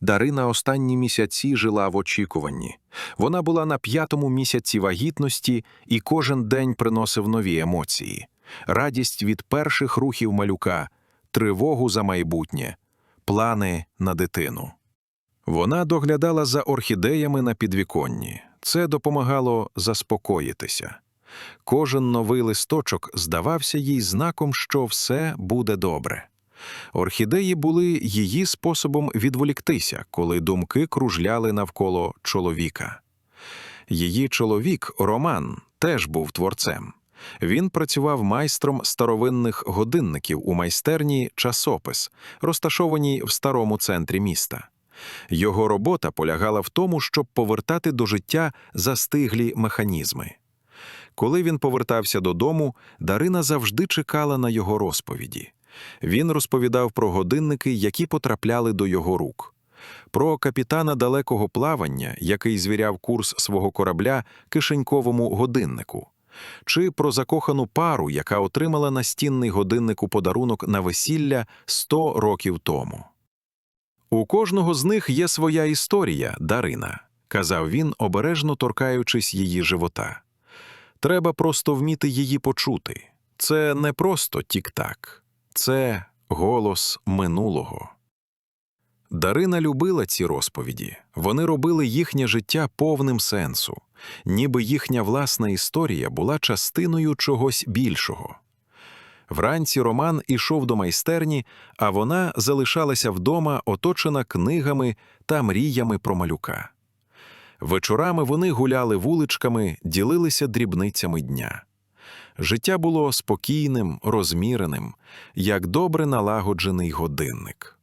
Дарина останні місяці жила в очікуванні. Вона була на п'ятому місяці вагітності і кожен день приносив нові емоції: радість від перших рухів малюка, тривогу за майбутнє, плани на дитину. Вона доглядала за орхідеями на підвіконні. Це допомагало заспокоїтися. Кожен новий листочок здавався їй знаком, що все буде добре. Орхідеї були її способом відволіктися, коли думки кружляли навколо чоловіка. Її чоловік, Роман, теж був творцем. Він працював майстром старовинних годинників у майстерні часопис, розташованій в старому центрі міста. Його робота полягала в тому, щоб повертати до життя застиглі механізми. Коли він повертався додому, Дарина завжди чекала на його розповіді. Він розповідав про годинники, які потрапляли до його рук, про капітана далекого плавання, який звіряв курс свого корабля кишеньковому годиннику, чи про закохану пару, яка отримала настінний годинник у подарунок на весілля 100 років тому. У кожного з них є своя історія, Дарина, казав він, обережно торкаючись її живота. Треба просто вміти її почути. Це не просто тік-так, це голос минулого. Дарина любила ці розповіді. Вони робили їхнє життя повним сенсу, ніби їхня власна історія була частиною чогось більшого. Вранці Роман ішов до майстерні, а вона залишалася вдома, оточена книгами та мріями про малюка. Вечорами вони гуляли вуличками, ділилися дрібницями дня. Життя було спокійним, розміреним, як добре налагоджений годинник.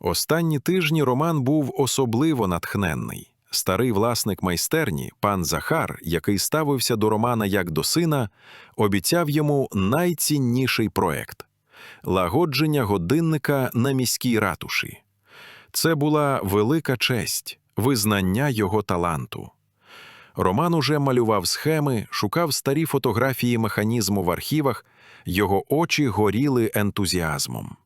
Останні тижні Роман був особливо натхненний. Старий власник майстерні, пан Захар, який ставився до Романа як до сина, обіцяв йому найцінніший проект лагодження годинника на міській ратуші. Це була велика честь, визнання його таланту. Роман уже малював схеми, шукав старі фотографії механізму в архівах, його очі горіли ентузіазмом.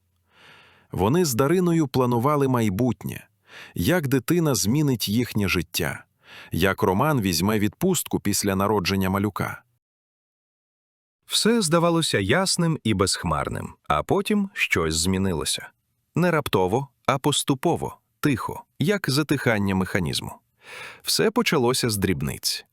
Вони з Дариною планували майбутнє, як дитина змінить їхнє життя, як Роман візьме відпустку після народження малюка. Все здавалося ясним і безхмарним, а потім щось змінилося. Не раптово, а поступово, тихо, як затихання механізму. Все почалося з дрібниць.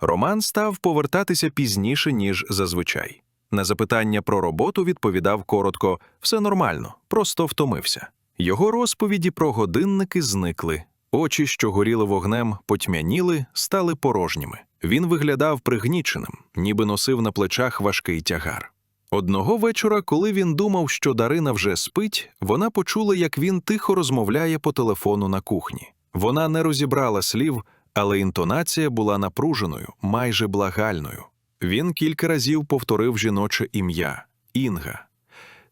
Роман став повертатися пізніше, ніж зазвичай. На запитання про роботу відповідав коротко все нормально, просто втомився. Його розповіді про годинники зникли. Очі, що горіли вогнем, потьмяніли, стали порожніми. Він виглядав пригніченим, ніби носив на плечах важкий тягар. Одного вечора, коли він думав, що Дарина вже спить, вона почула, як він тихо розмовляє по телефону на кухні. Вона не розібрала слів, але інтонація була напруженою, майже благальною. Він кілька разів повторив жіноче ім'я Інга.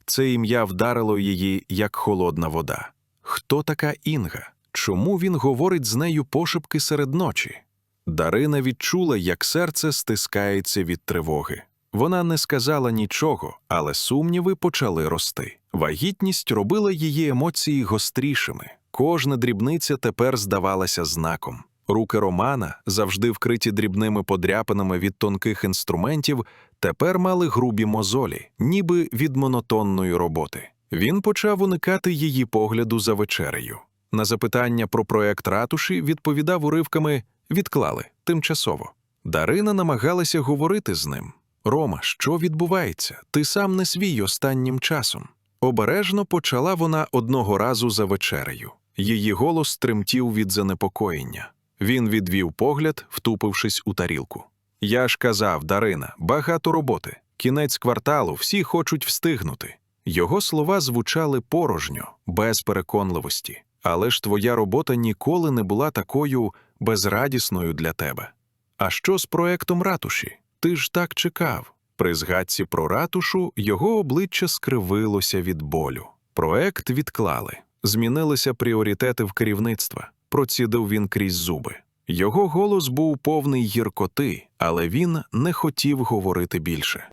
Це ім'я вдарило її, як холодна вода. Хто така Інга? Чому він говорить з нею пошепки серед ночі? Дарина відчула, як серце стискається від тривоги. Вона не сказала нічого, але сумніви почали рости. Вагітність робила її емоції гострішими. Кожна дрібниця тепер здавалася знаком. Руки Романа, завжди вкриті дрібними подряпинами від тонких інструментів, тепер мали грубі мозолі, ніби від монотонної роботи. Він почав уникати її погляду за вечерею. На запитання про проект ратуші відповідав уривками відклали тимчасово. Дарина намагалася говорити з ним. Рома, що відбувається? Ти сам не свій останнім часом. Обережно почала вона одного разу за вечерею. Її голос тремтів від занепокоєння. Він відвів погляд, втупившись у тарілку. Я ж казав, Дарина, багато роботи. Кінець кварталу, всі хочуть встигнути. Його слова звучали порожньо, без переконливості. Але ж твоя робота ніколи не була такою безрадісною для тебе. А що з проектом ратуші? Ти ж так чекав. При згадці про ратушу його обличчя скривилося від болю. Проект відклали, змінилися пріоритети в керівництва. Процідив він крізь зуби. Його голос був повний гіркоти, але він не хотів говорити більше.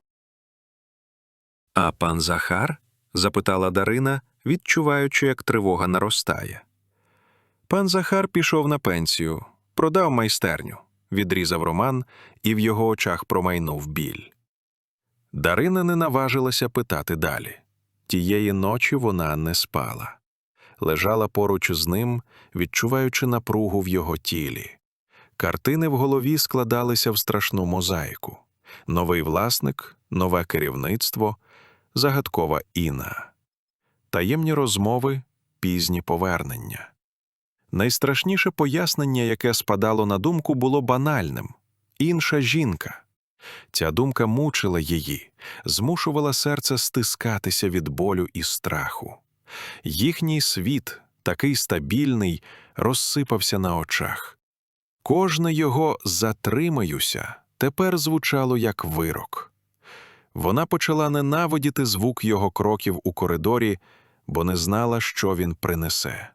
А пан Захар? запитала Дарина, відчуваючи, як тривога наростає. Пан Захар пішов на пенсію, продав майстерню, відрізав роман, і в його очах промайнув біль. Дарина не наважилася питати далі. Тієї ночі вона не спала. Лежала поруч з ним, відчуваючи напругу в його тілі. Картини в голові складалися в страшну мозаїку. Новий власник, нове керівництво, загадкова Інна. Таємні розмови, пізні повернення. Найстрашніше пояснення, яке спадало на думку, було банальним інша жінка. Ця думка мучила її, змушувала серце стискатися від болю і страху. Їхній світ, такий стабільний, розсипався на очах. Кожне його затримаюся тепер звучало як вирок. Вона почала ненавидіти звук його кроків у коридорі, бо не знала, що він принесе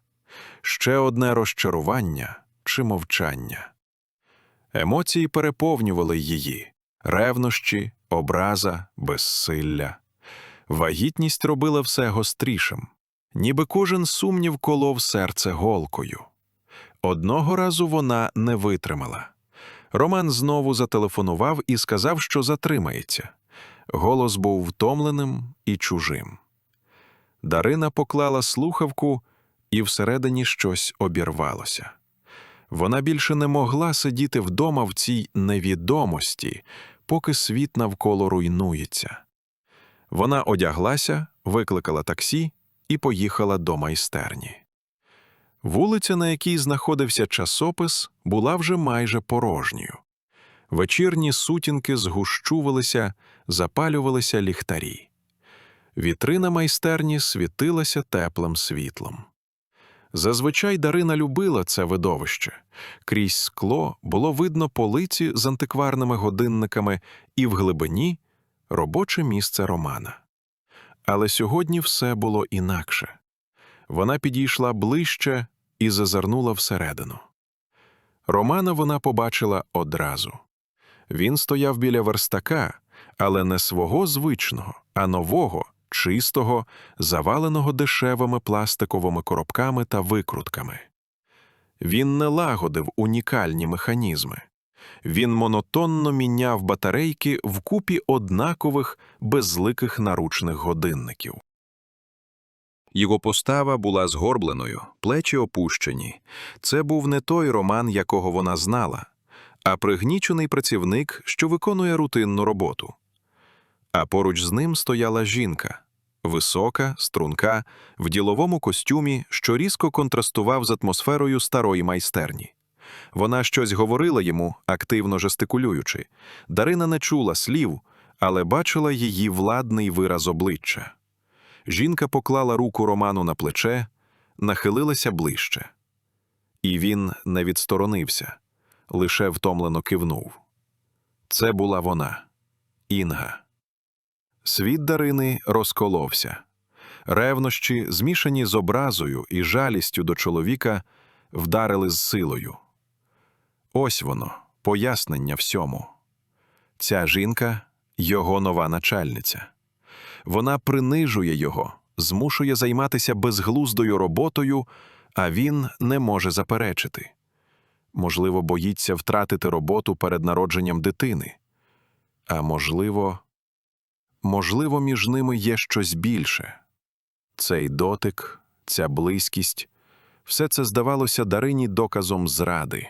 ще одне розчарування чи мовчання. Емоції переповнювали її ревнощі, образа, безсилля. Вагітність робила все гострішим, ніби кожен сумнів колов серце голкою. Одного разу вона не витримала. Роман знову зателефонував і сказав, що затримається. Голос був втомленим і чужим. Дарина поклала слухавку, і всередині щось обірвалося. Вона більше не могла сидіти вдома в цій невідомості, поки світ навколо руйнується. Вона одяглася, викликала таксі і поїхала до майстерні. Вулиця, на якій знаходився часопис, була вже майже порожньою. Вечірні сутінки згущувалися, запалювалися ліхтарі. Вітрина майстерні світилася теплим світлом. Зазвичай Дарина любила це видовище. Крізь скло було видно полиці з антикварними годинниками і в глибині робоче місце Романа. Але сьогодні все було інакше. Вона підійшла ближче і зазирнула всередину. Романа вона побачила одразу. Він стояв біля верстака, але не свого звичного, а нового, чистого, заваленого дешевими пластиковими коробками та викрутками. Він не лагодив унікальні механізми. Він монотонно міняв батарейки в купі однакових безликих наручних годинників. Його постава була згорбленою, плечі опущені. Це був не той роман, якого вона знала, а пригнічений працівник, що виконує рутинну роботу. А поруч з ним стояла жінка висока, струнка, в діловому костюмі, що різко контрастував з атмосферою старої майстерні. Вона щось говорила йому, активно жестикулюючи. Дарина не чула слів, але бачила її владний вираз обличчя. Жінка поклала руку Роману на плече, нахилилася ближче. І він не відсторонився, лише втомлено кивнув. Це була вона, Інга. Світ Дарини розколовся. Ревнощі, змішані з образою і жалістю до чоловіка, вдарили з силою. Ось воно, пояснення всьому. Ця жінка його нова начальниця. Вона принижує його, змушує займатися безглуздою роботою, а він не може заперечити. Можливо, боїться втратити роботу перед народженням дитини. А можливо, можливо, між ними є щось більше. Цей дотик, ця близькість, все це здавалося Дарині доказом зради.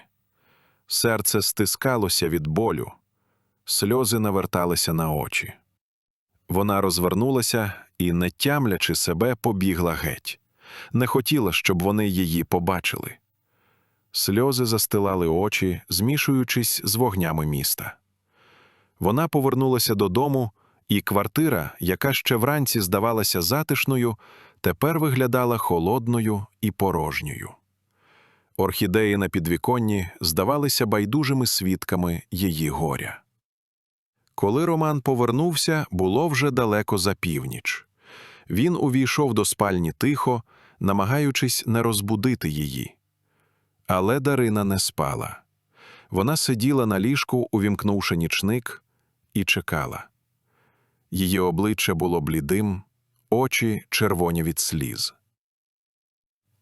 Серце стискалося від болю, сльози наверталися на очі. Вона розвернулася і, не тямлячи себе, побігла геть. Не хотіла, щоб вони її побачили. Сльози застилали очі, змішуючись з вогнями міста. Вона повернулася додому, і квартира, яка ще вранці здавалася затишною, тепер виглядала холодною і порожньою. Орхідеї на підвіконні здавалися байдужими свідками її горя. Коли Роман повернувся, було вже далеко за північ. Він увійшов до спальні тихо, намагаючись не розбудити її. Але Дарина не спала. Вона сиділа на ліжку, увімкнувши нічник, і чекала. Її обличчя було блідим, очі червоні від сліз.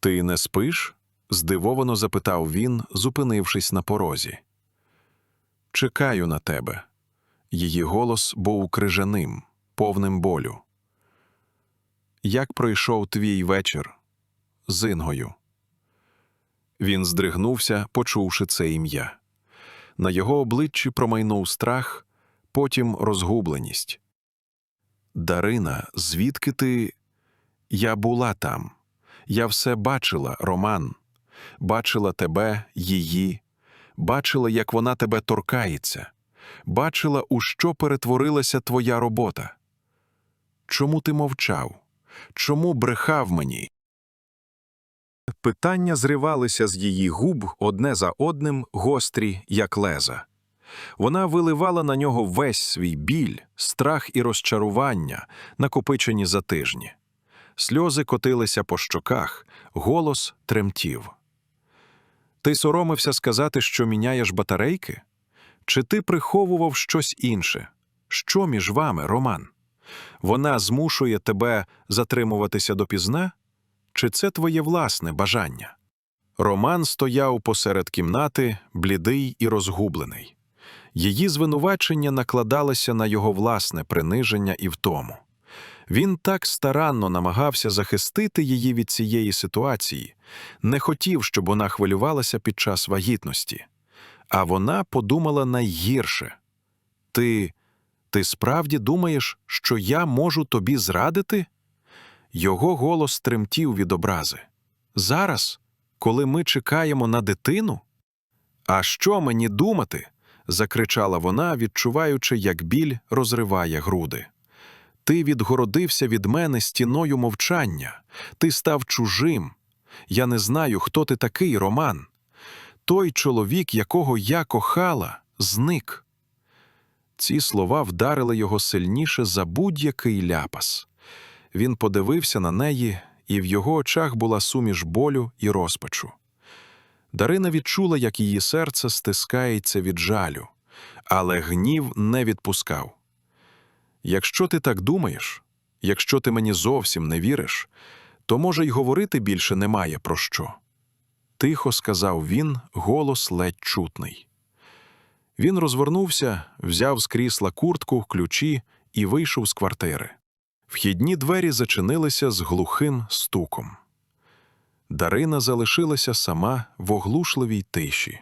Ти не спиш? Здивовано запитав він, зупинившись на порозі. Чекаю на тебе. Її голос був крижаним, повним болю. Як пройшов твій вечір з Інгою? Він здригнувся, почувши це ім'я. На його обличчі промайнув страх, потім розгубленість. Дарина, звідки ти? Я була там. Я все бачила, Роман. Бачила тебе, її, бачила, як вона тебе торкається, бачила, у що перетворилася твоя робота. Чому ти мовчав? Чому брехав мені? Питання зривалися з її губ одне за одним, гострі, як леза. Вона виливала на нього весь свій біль, страх і розчарування, накопичені за тижні. Сльози котилися по щоках, голос тремтів. Ти соромився сказати, що міняєш батарейки? Чи ти приховував щось інше? Що між вами, Роман? Вона змушує тебе затримуватися допізна? Чи це твоє власне бажання? Роман стояв посеред кімнати, блідий і розгублений. Її звинувачення накладалися на його власне приниження і втому. Він так старанно намагався захистити її від цієї ситуації, не хотів, щоб вона хвилювалася під час вагітності. А вона подумала найгірше Ти, ти справді думаєш, що я можу тобі зрадити? Його голос тремтів від образи. Зараз, коли ми чекаємо на дитину? А що мені думати? закричала вона, відчуваючи, як біль розриває груди. Ти відгородився від мене стіною мовчання, ти став чужим. Я не знаю, хто ти такий, Роман. Той чоловік, якого я кохала, зник. Ці слова вдарили його сильніше за будь-який ляпас. Він подивився на неї, і в його очах була суміш болю і розпачу. Дарина відчула, як її серце стискається від жалю, але гнів не відпускав. Якщо ти так думаєш, якщо ти мені зовсім не віриш, то, може, й говорити більше немає про що. Тихо сказав він, голос ледь чутний. Він розвернувся, взяв з крісла куртку, ключі і вийшов з квартири. Вхідні двері зачинилися з глухим стуком. Дарина залишилася сама в оглушливій тиші.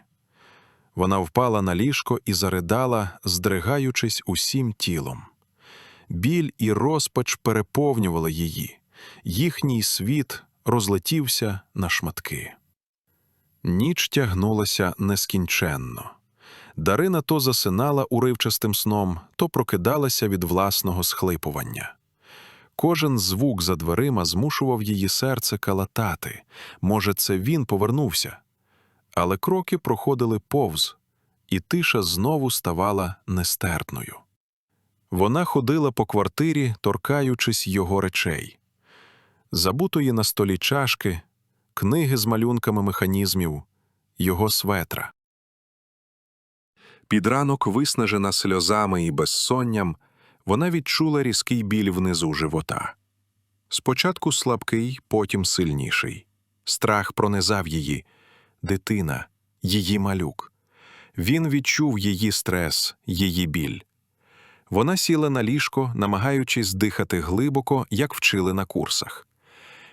Вона впала на ліжко і заридала, здригаючись усім тілом. Біль і розпач переповнювали її, їхній світ розлетівся на шматки. Ніч тягнулася нескінченно. Дарина то засинала уривчастим сном, то прокидалася від власного схлипування. Кожен звук за дверима змушував її серце калатати. Може, це він повернувся. Але кроки проходили повз, і тиша знову ставала нестерпною. Вона ходила по квартирі, торкаючись його речей. Забутої на столі чашки, книги з малюнками механізмів, його светра. Під ранок, виснажена сльозами і безсонням, вона відчула різкий біль внизу живота. Спочатку слабкий, потім сильніший. Страх пронизав її. Дитина, її малюк. Він відчув її стрес, її біль. Вона сіла на ліжко, намагаючись дихати глибоко, як вчили на курсах.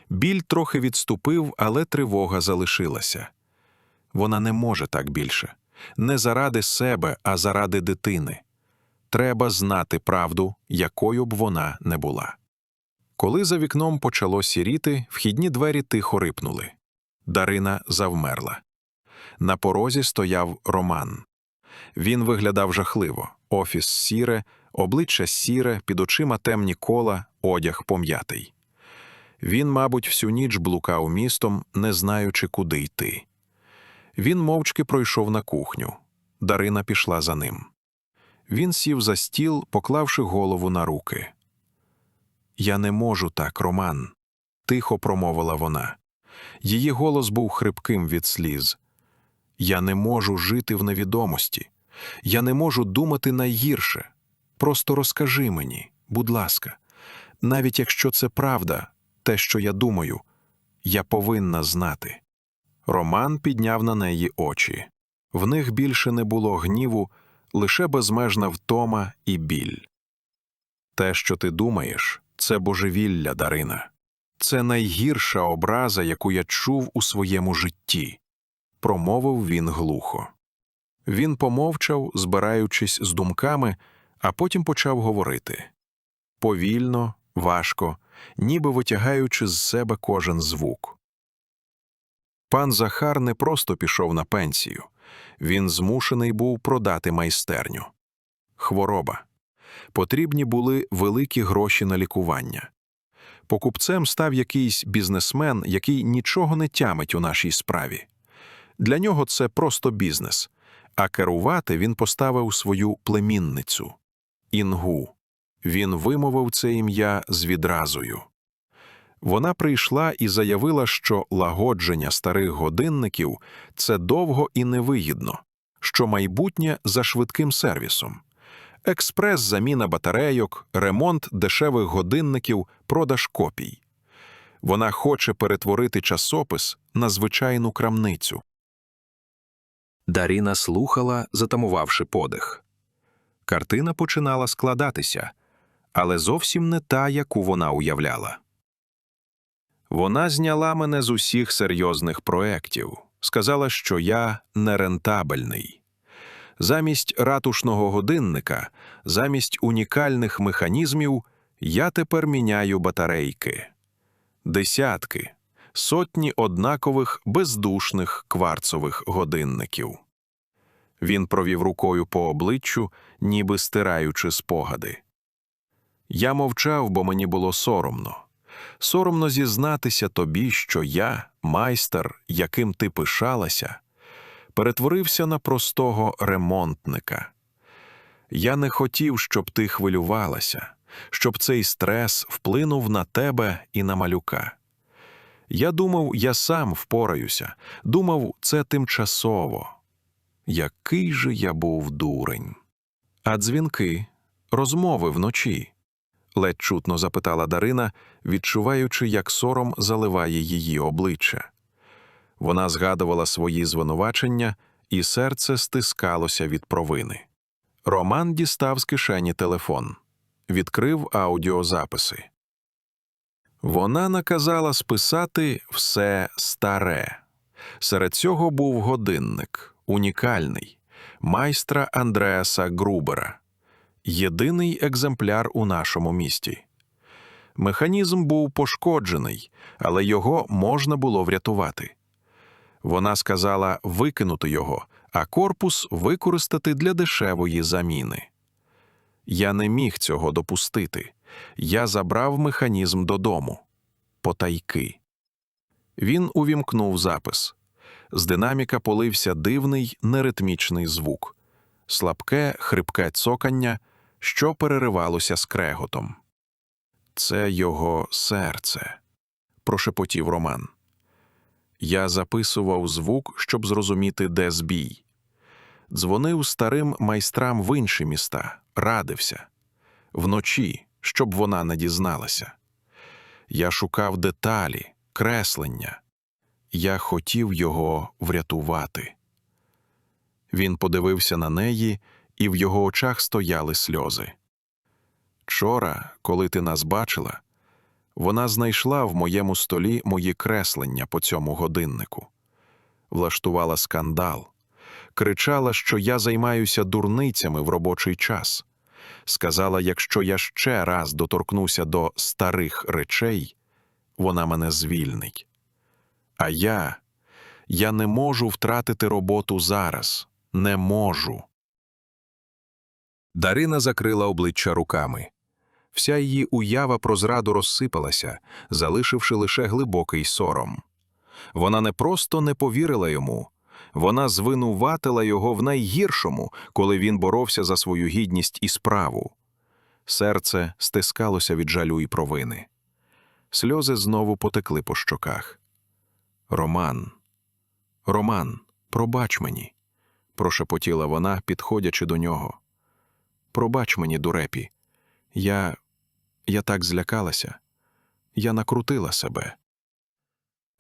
Біль трохи відступив, але тривога залишилася. Вона не може так більше. Не заради себе, а заради дитини. Треба знати правду, якою б вона не була. Коли за вікном почало сіріти, вхідні двері тихо рипнули. Дарина завмерла. На порозі стояв Роман. Він виглядав жахливо офіс сіре, обличчя сіре, під очима темні кола, одяг пом'ятий. Він, мабуть, всю ніч блукав містом, не знаючи, куди йти. Він мовчки пройшов на кухню. Дарина пішла за ним. Він сів за стіл, поклавши голову на руки. Я не можу так, Роман, тихо промовила вона. Її голос був хрипким від сліз. Я не можу жити в невідомості. Я не можу думати найгірше. Просто розкажи мені, будь ласка, навіть якщо це правда, те, що я думаю, я повинна знати. Роман підняв на неї очі. В них більше не було гніву, лише безмежна втома і біль. Те, що ти думаєш, це божевілля, Дарина. Це найгірша образа, яку я чув у своєму житті, промовив він глухо. Він помовчав, збираючись з думками, а потім почав говорити повільно, важко, ніби витягаючи з себе кожен звук. Пан Захар не просто пішов на пенсію, він змушений був продати майстерню. Хвороба. Потрібні були великі гроші на лікування. Покупцем став якийсь бізнесмен, який нічого не тямить у нашій справі. Для нього це просто бізнес, а керувати він поставив свою племінницю Інгу. Він вимовив це ім'я з відразою. Вона прийшла і заявила, що лагодження старих годинників це довго і невигідно, що майбутнє за швидким сервісом. Експрес заміна батарейок, ремонт дешевих годинників, продаж копій. Вона хоче перетворити часопис на звичайну крамницю. Даріна слухала, затамувавши подих. Картина починала складатися, але зовсім не та, яку вона уявляла. Вона зняла мене з усіх серйозних проєктів, сказала, що я нерентабельний. Замість ратушного годинника, замість унікальних механізмів я тепер міняю батарейки. Десятки, сотні однакових бездушних кварцових годинників. Він провів рукою по обличчю, ніби стираючи спогади. Я мовчав, бо мені було соромно. Соромно зізнатися тобі, що я, майстер, яким ти пишалася, перетворився на простого ремонтника. Я не хотів, щоб ти хвилювалася, щоб цей стрес вплинув на тебе і на малюка. Я думав, я сам впораюся, думав, це тимчасово. Який же я був дурень. А дзвінки, розмови вночі ледь чутно запитала Дарина, відчуваючи, як сором заливає її обличчя. Вона згадувала свої звинувачення, і серце стискалося від провини. Роман дістав з кишені телефон, відкрив аудіозаписи. Вона наказала списати все старе. Серед цього був годинник, унікальний, майстра Андреаса Грубера єдиний екземпляр у нашому місті. Механізм був пошкоджений, але його можна було врятувати. Вона сказала викинути його, а корпус використати для дешевої заміни. Я не міг цього допустити. Я забрав механізм додому. Потайки. Він увімкнув запис. З динаміка полився дивний неритмічний звук, слабке, хрипке цокання, що переривалося скреготом. Це його серце, прошепотів Роман. Я записував звук, щоб зрозуміти, де збій. Дзвонив старим майстрам в інші міста, радився вночі, щоб вона не дізналася. Я шукав деталі, креслення. Я хотів його врятувати. Він подивився на неї і в його очах стояли сльози. Вчора, коли ти нас бачила, вона знайшла в моєму столі мої креслення по цьому годиннику, влаштувала скандал, кричала, що я займаюся дурницями в робочий час. Сказала, якщо я ще раз доторкнуся до старих речей, вона мене звільнить. А я, я не можу втратити роботу зараз, не можу. Дарина закрила обличчя руками. Вся її уява про зраду розсипалася, залишивши лише глибокий сором. Вона не просто не повірила йому, вона звинуватила його в найгіршому, коли він боровся за свою гідність і справу. Серце стискалося від жалю і провини. Сльози знову потекли по щоках. Роман, Роман, пробач мені, прошепотіла вона, підходячи до нього. Пробач мені, дурепі. Я. я так злякалася. Я накрутила себе.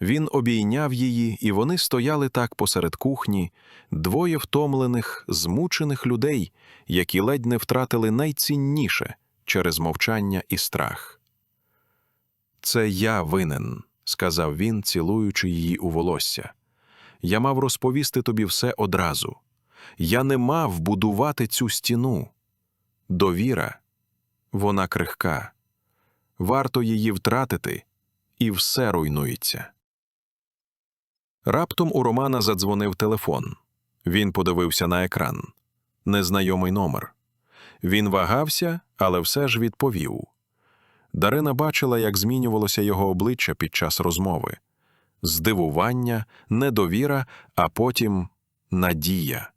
Він обійняв її, і вони стояли так посеред кухні, двоє втомлених, змучених людей, які ледь не втратили найцінніше через мовчання і страх. Це я винен, сказав він, цілуючи її у волосся. Я мав розповісти тобі все одразу. Я не мав будувати цю стіну. Довіра, вона крихка. Варто її втратити, і все руйнується. Раптом у Романа задзвонив телефон. Він подивився на екран. Незнайомий номер. Він вагався, але все ж відповів. Дарина бачила, як змінювалося його обличчя під час розмови здивування, недовіра, а потім надія.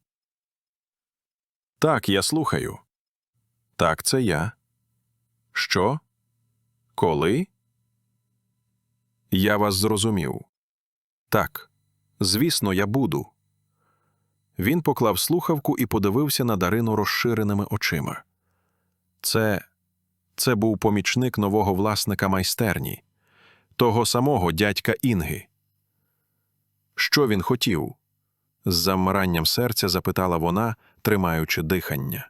Так, я слухаю. Так, це я. Що? Коли? Я вас зрозумів. Так, звісно, я буду. Він поклав слухавку і подивився на Дарину розширеними очима. Це. Це був помічник нового власника майстерні, того самого дядька Інги. Що він хотів? з замиранням серця запитала вона, тримаючи дихання.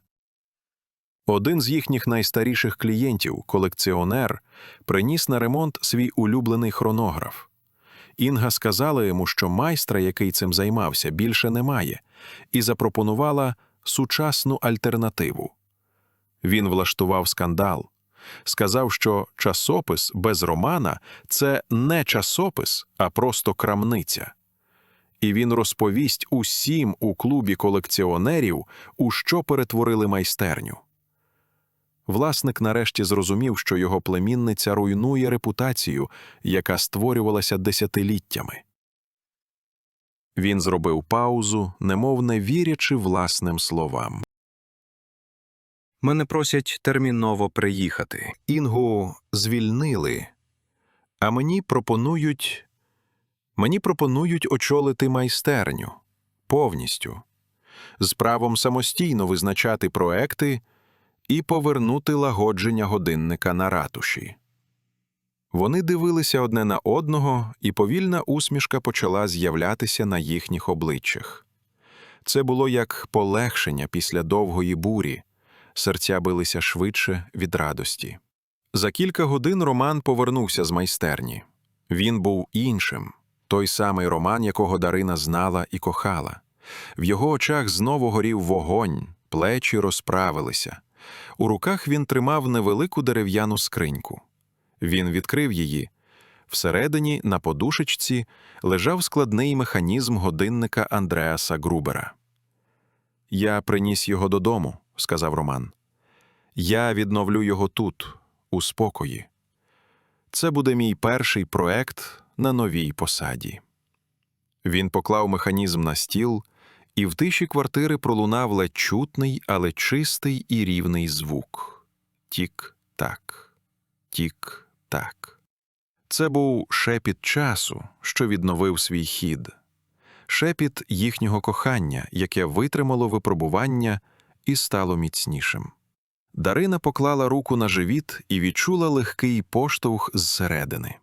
Один з їхніх найстаріших клієнтів, колекціонер, приніс на ремонт свій улюблений хронограф. Інга сказала йому, що майстра, який цим займався, більше немає, і запропонувала сучасну альтернативу. Він влаштував скандал, сказав, що часопис без романа це не часопис, а просто крамниця. І він розповість усім у клубі колекціонерів, у що перетворили майстерню. Власник нарешті зрозумів, що його племінниця руйнує репутацію, яка створювалася десятиліттями. Він зробив паузу, немов не вірячи власним словам. Мене просять терміново приїхати. Інгу звільнили, а мені пропонують. Мені пропонують очолити майстерню повністю, з правом самостійно визначати проекти і повернути лагодження годинника на ратуші. Вони дивилися одне на одного, і повільна усмішка почала з'являтися на їхніх обличчях. Це було як полегшення після довгої бурі, серця билися швидше від радості. За кілька годин Роман повернувся з майстерні. Він був іншим, той самий Роман, якого Дарина знала і кохала. В його очах знову горів вогонь, плечі розправилися. У руках він тримав невелику дерев'яну скриньку. Він відкрив її. Всередині, на подушечці, лежав складний механізм годинника Андреаса Грубера. Я приніс його додому, сказав Роман. Я відновлю його тут, у спокої. Це буде мій перший проект на новій посаді. Він поклав механізм на стіл, і в тиші квартири пролунав ледь чутний, але чистий і рівний звук. Тік-так, тік-так. Це був шепіт часу, що відновив свій хід, шепіт їхнього кохання, яке витримало випробування і стало міцнішим. Дарина поклала руку на живіт і відчула легкий поштовх зсередини.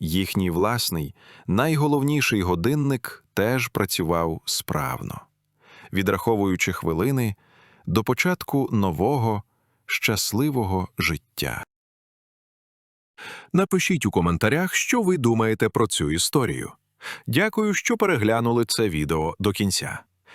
Їхній власний, найголовніший годинник теж працював справно, відраховуючи хвилини до початку нового, щасливого життя. Напишіть у коментарях, що ви думаєте про цю історію. Дякую, що переглянули це відео до кінця.